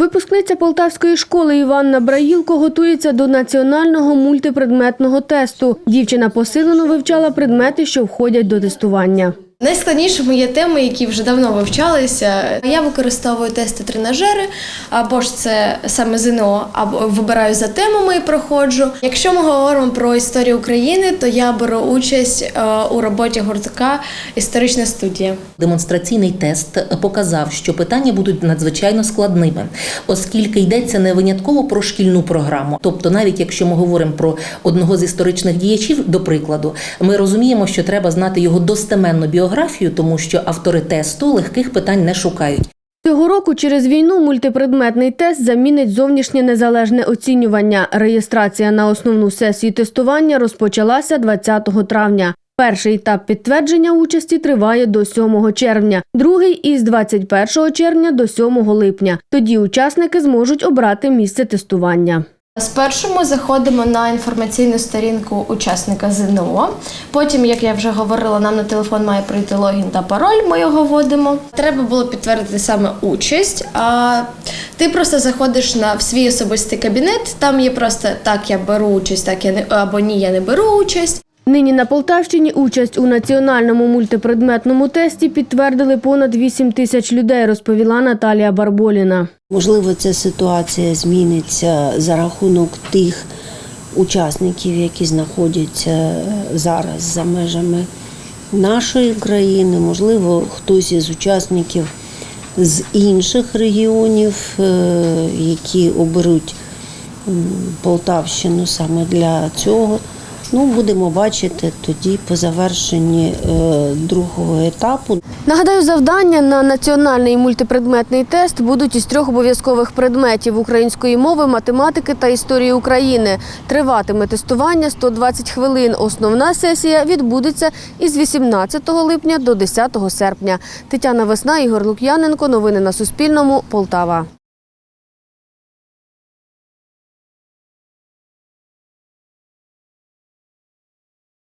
Випускниця полтавської школи Іванна Браїлко готується до національного мультипредметного тесту. Дівчина посилено вивчала предмети, що входять до тестування. Найскладнішими є теми, які вже давно вивчалися. Я використовую тести тренажери, або ж це саме ЗНО, або вибираю за темами і проходжу. Якщо ми говоримо про історію України, то я беру участь е, у роботі гуртка Історична студія. Демонстраційний тест показав, що питання будуть надзвичайно складними, оскільки йдеться не винятково про шкільну програму. Тобто, навіть якщо ми говоримо про одного з історичних діячів, до прикладу, ми розуміємо, що треба знати його достеменну біографію, тому що автори тесту легких питань не шукають. Цього року через війну мультипредметний тест замінить зовнішнє незалежне оцінювання. Реєстрація на основну сесію тестування розпочалася 20 травня. Перший етап підтвердження участі триває до 7 червня, другий із 21 червня до 7 липня. Тоді учасники зможуть обрати місце тестування. Спершу ми заходимо на інформаційну сторінку учасника ЗНО. Потім, як я вже говорила, нам на телефон має прийти логін та пароль. Ми його вводимо. Треба було підтвердити саме участь. А ти просто заходиш на в свій особистий кабінет. Там є просто так, я беру участь, так я не або ні, я не беру участь. Нині на Полтавщині участь у національному мультипредметному тесті підтвердили понад 8 тисяч людей, розповіла Наталія Барболіна. Можливо, ця ситуація зміниться за рахунок тих учасників, які знаходяться е, зараз за межами нашої країни. Можливо, хтось із учасників з інших регіонів, е, які оберуть Полтавщину саме для цього. Ну, будемо бачити тоді по завершенні е, другого етапу. Нагадаю, завдання на національний мультипредметний тест будуть із трьох обов'язкових предметів української мови, математики та історії України. Триватиме тестування 120 хвилин. Основна сесія відбудеться із 18 липня до 10 серпня. Тетяна Весна, Ігор Лук'яненко. Новини на Суспільному. Полтава.